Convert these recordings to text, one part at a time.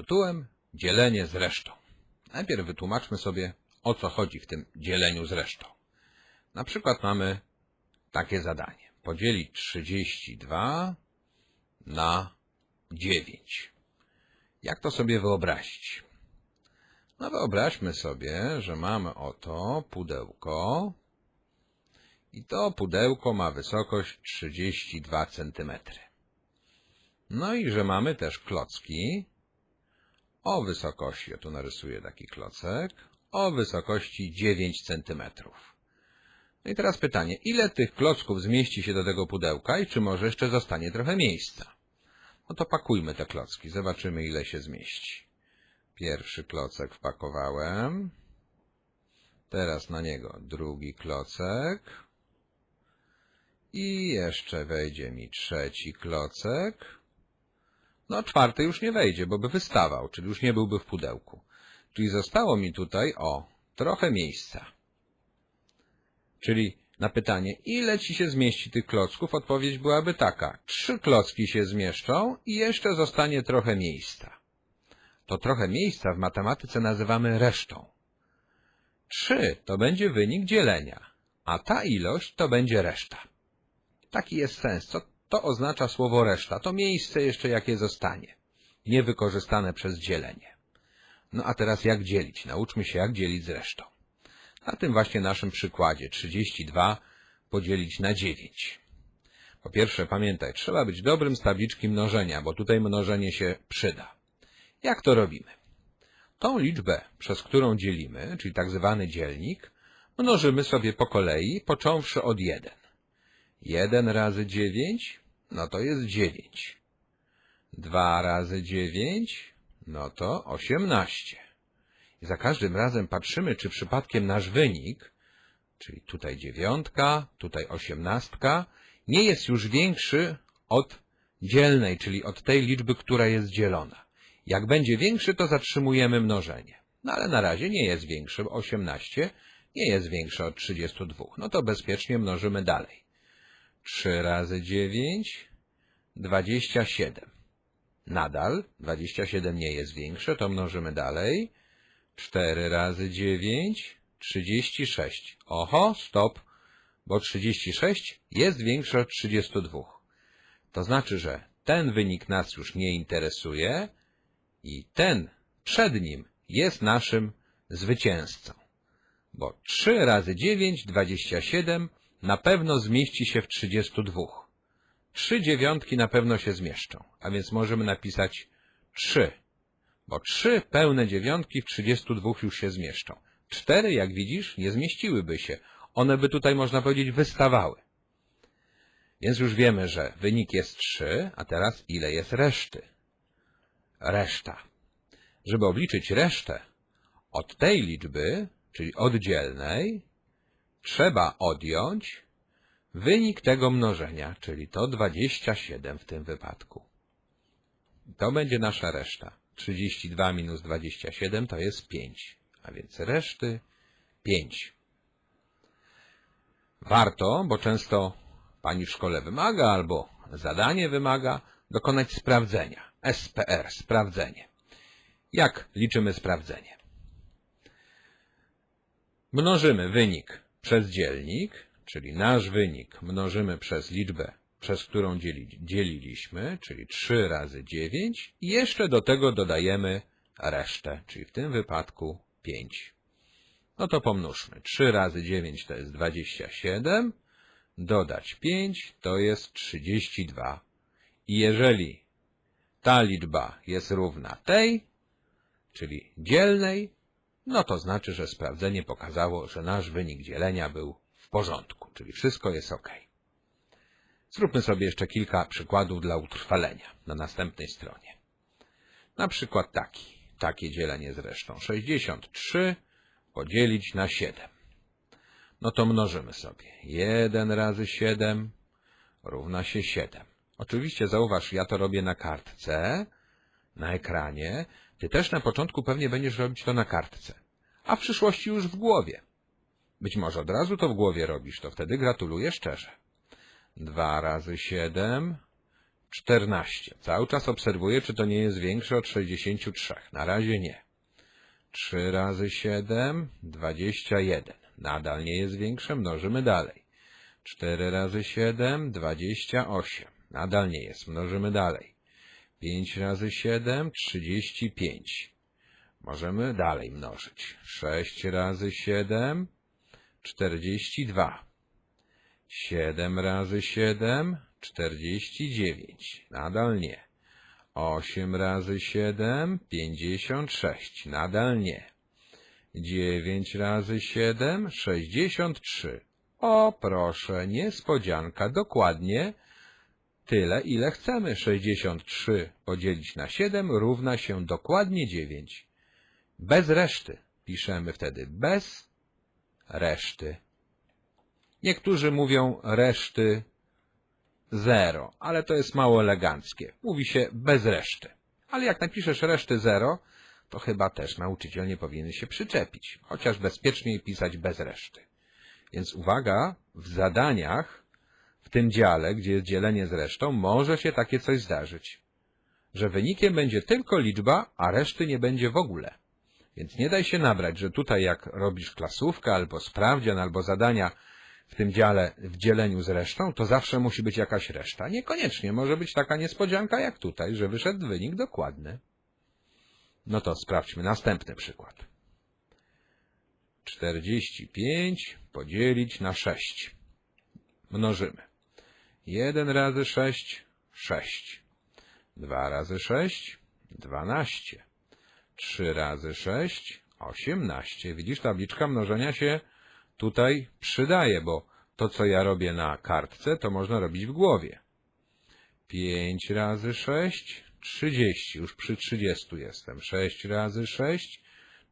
tytułem Dzielenie z resztą. Najpierw wytłumaczmy sobie, o co chodzi w tym dzieleniu z resztą. Na przykład mamy takie zadanie. Podzielić 32 na 9. Jak to sobie wyobrazić? No wyobraźmy sobie, że mamy oto pudełko i to pudełko ma wysokość 32 cm. No i że mamy też klocki o wysokości, ja tu narysuję taki klocek, o wysokości 9 cm. No i teraz pytanie, ile tych klocków zmieści się do tego pudełka i czy może jeszcze zostanie trochę miejsca? No to pakujmy te klocki, zobaczymy ile się zmieści. Pierwszy klocek wpakowałem. Teraz na niego drugi klocek. I jeszcze wejdzie mi trzeci klocek. No czwarty już nie wejdzie, bo by wystawał, czyli już nie byłby w pudełku. Czyli zostało mi tutaj, o, trochę miejsca. Czyli na pytanie, ile ci się zmieści tych klocków, odpowiedź byłaby taka. Trzy klocki się zmieszczą i jeszcze zostanie trochę miejsca. To trochę miejsca w matematyce nazywamy resztą. Trzy to będzie wynik dzielenia, a ta ilość to będzie reszta. Taki jest sens. Co to oznacza słowo reszta? To miejsce jeszcze jakie zostanie, niewykorzystane przez dzielenie. No a teraz jak dzielić? Nauczmy się jak dzielić z resztą. Na tym właśnie naszym przykładzie 32 podzielić na 9. Po pierwsze pamiętaj, trzeba być dobrym z tabliczki mnożenia, bo tutaj mnożenie się przyda. Jak to robimy? Tą liczbę, przez którą dzielimy, czyli tak zwany dzielnik, mnożymy sobie po kolei, począwszy od 1. 1 razy 9, no to jest 9. 2 razy 9, no to 18. I za każdym razem patrzymy, czy przypadkiem nasz wynik, czyli tutaj dziewiątka, tutaj osiemnastka, nie jest już większy od dzielnej, czyli od tej liczby, która jest dzielona. Jak będzie większy, to zatrzymujemy mnożenie. No ale na razie nie jest większy, bo 18 nie jest większe od 32. No to bezpiecznie mnożymy dalej. 3 razy 9, 27. Nadal 27 nie jest większe, to mnożymy dalej. 4 razy 9, 36. Oho, stop, bo 36 jest większe od 32. To znaczy, że ten wynik nas już nie interesuje i ten przed nim jest naszym zwycięzcą. Bo 3 razy 9, 27 na pewno zmieści się w 32. Trzy dziewiątki na pewno się zmieszczą, a więc możemy napisać 3 bo trzy pełne dziewiątki w 32 już się zmieszczą. Cztery, jak widzisz, nie zmieściłyby się. One by tutaj, można powiedzieć, wystawały. Więc już wiemy, że wynik jest 3, a teraz ile jest reszty? Reszta. Żeby obliczyć resztę od tej liczby, czyli oddzielnej, trzeba odjąć wynik tego mnożenia, czyli to 27 w tym wypadku. To będzie nasza reszta. 32 minus 27 to jest 5, a więc reszty 5. Warto, bo często pani w szkole wymaga albo zadanie wymaga dokonać sprawdzenia. SPR, sprawdzenie. Jak liczymy sprawdzenie? Mnożymy wynik przez dzielnik, czyli nasz wynik mnożymy przez liczbę przez którą dzieli, dzieliliśmy, czyli 3 razy 9 i jeszcze do tego dodajemy resztę, czyli w tym wypadku 5. No to pomnóżmy. 3 razy 9 to jest 27, dodać 5 to jest 32. I jeżeli ta liczba jest równa tej, czyli dzielnej, no to znaczy, że sprawdzenie pokazało, że nasz wynik dzielenia był w porządku, czyli wszystko jest ok. Zróbmy sobie jeszcze kilka przykładów dla utrwalenia na następnej stronie. Na przykład taki, takie dzielenie zresztą. 63 podzielić na 7. No to mnożymy sobie. 1 razy 7 równa się 7. Oczywiście zauważ, ja to robię na kartce, na ekranie. Ty też na początku pewnie będziesz robić to na kartce, a w przyszłości już w głowie. Być może od razu to w głowie robisz, to wtedy gratuluję szczerze. 2 razy 7, 14. Cały czas obserwuję, czy to nie jest większe od 63. Na razie nie. 3 razy 7, 21. Nadal nie jest większe, mnożymy dalej. 4 razy 7, 28. Nadal nie jest, mnożymy dalej. 5 razy 7, 35. Możemy dalej mnożyć. 6 razy 7, 42. 7 razy 7, 49. Nadal nie. 8 razy 7, 56. Nadal nie. 9 razy 7, 63. O, proszę, niespodzianka, dokładnie tyle, ile chcemy. 63 podzielić na 7 równa się dokładnie 9. Bez reszty. Piszemy wtedy bez reszty. Niektórzy mówią reszty zero, ale to jest mało eleganckie. Mówi się bez reszty. Ale jak napiszesz reszty zero, to chyba też nauczyciel nie powinien się przyczepić, chociaż bezpieczniej pisać bez reszty. Więc uwaga, w zadaniach, w tym dziale, gdzie jest dzielenie z resztą, może się takie coś zdarzyć, że wynikiem będzie tylko liczba, a reszty nie będzie w ogóle. Więc nie daj się nabrać, że tutaj jak robisz klasówkę, albo sprawdzian, albo zadania w tym dziale, w dzieleniu z resztą, to zawsze musi być jakaś reszta. Niekoniecznie, może być taka niespodzianka jak tutaj, że wyszedł wynik dokładny. No to sprawdźmy następny przykład. 45 podzielić na 6. Mnożymy. 1 razy 6, 6. 2 razy 6, 12. 3 razy 6, 18. Widzisz, tabliczka mnożenia się tutaj przydaje, bo to, co ja robię na kartce, to można robić w głowie. 5 razy 6, 30. Już przy 30 jestem. 6 razy 6,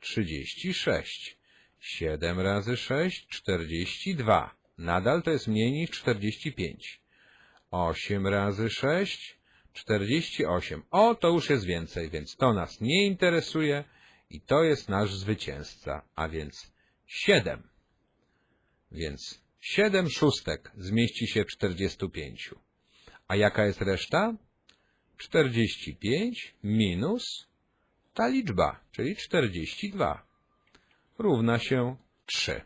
36. 7 razy 6, 42. Nadal to jest mniej niż 45. 8 razy 6, 48. O, to już jest więcej, więc to nas nie interesuje i to jest nasz zwycięzca, a więc 7. Więc 7 szóstek zmieści się w 45. A jaka jest reszta? 45 minus ta liczba, czyli 42, równa się 3.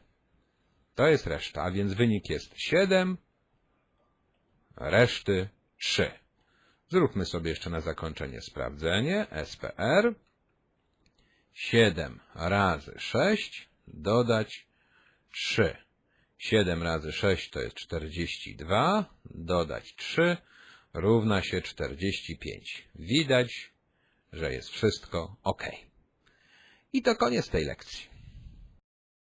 To jest reszta, a więc wynik jest 7, reszty 3. Zróbmy sobie jeszcze na zakończenie sprawdzenie. SPR. 7 razy 6 dodać 3. 7 razy 6 to jest 42, dodać 3 równa się 45. Widać, że jest wszystko ok. I to koniec tej lekcji.